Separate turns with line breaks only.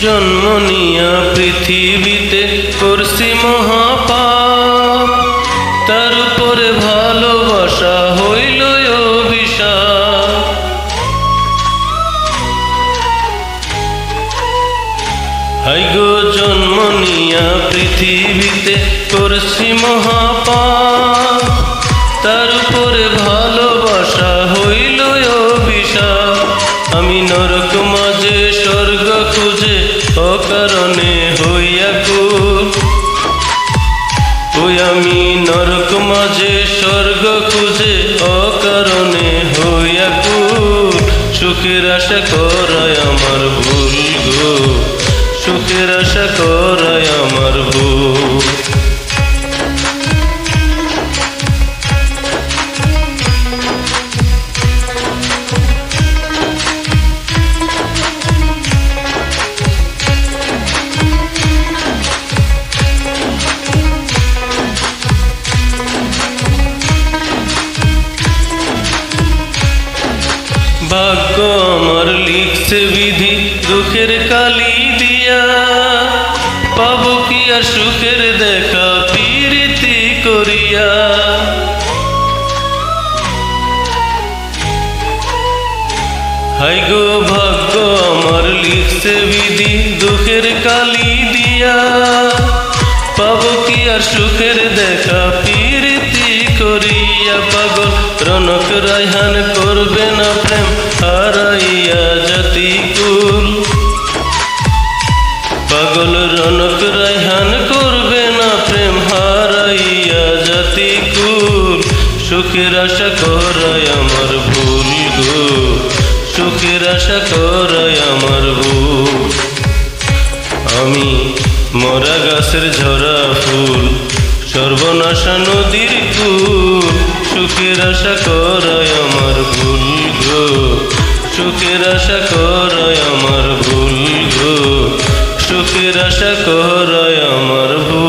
জন্ম নিয়া পৃথিবীতে করছি মহাপাপ। তার উপরে ভালোবাসা হইল অভিশাপ। হাই গো, জন্ম নিয়া পৃথিবীতে করছি মহাপাপ। তার উপরে ভালোবাসা হইল অভিশাপ। আমি নরক মাঝে স্বর্গ খুঁজে অকারণে হইয়া কুল। ওই আমি নরক মাঝে স্বর্গ খুঁজে অকারণে হইয়া কুল। সুখের আশা করায় আমার ভুল গো। সুখের আশা করায় আমার ভুল। ভাগ্য আমার লিখছে বিধি, দুঃখের কালি দিয়া। পাবো কি আর সুখের দেখা প্রীতি করিয়া। হাই গো ভাগ্য আমার লিখছে বিধি, দুঃখের কালি দিয়া। পাবো কি আর সুখের দেখা প্রীতি করিয়া। পাগল রনক রায়হান করবে না প্রেম রনক রায়হান করবে না প্রেম হারাইয়া জাতি কুল। সুখের আশা করায় আমার ভুল গো। সুখের আশা করায় আমার ভুল। আমি মরা গাছের ঝরা ফুল, সর্বনাশা নদীর কুল। সুখের আশা করায় আমার ভুল গো। সুখের আশা করায় আমার ভুল সুখের আশা করায় আমার ভূ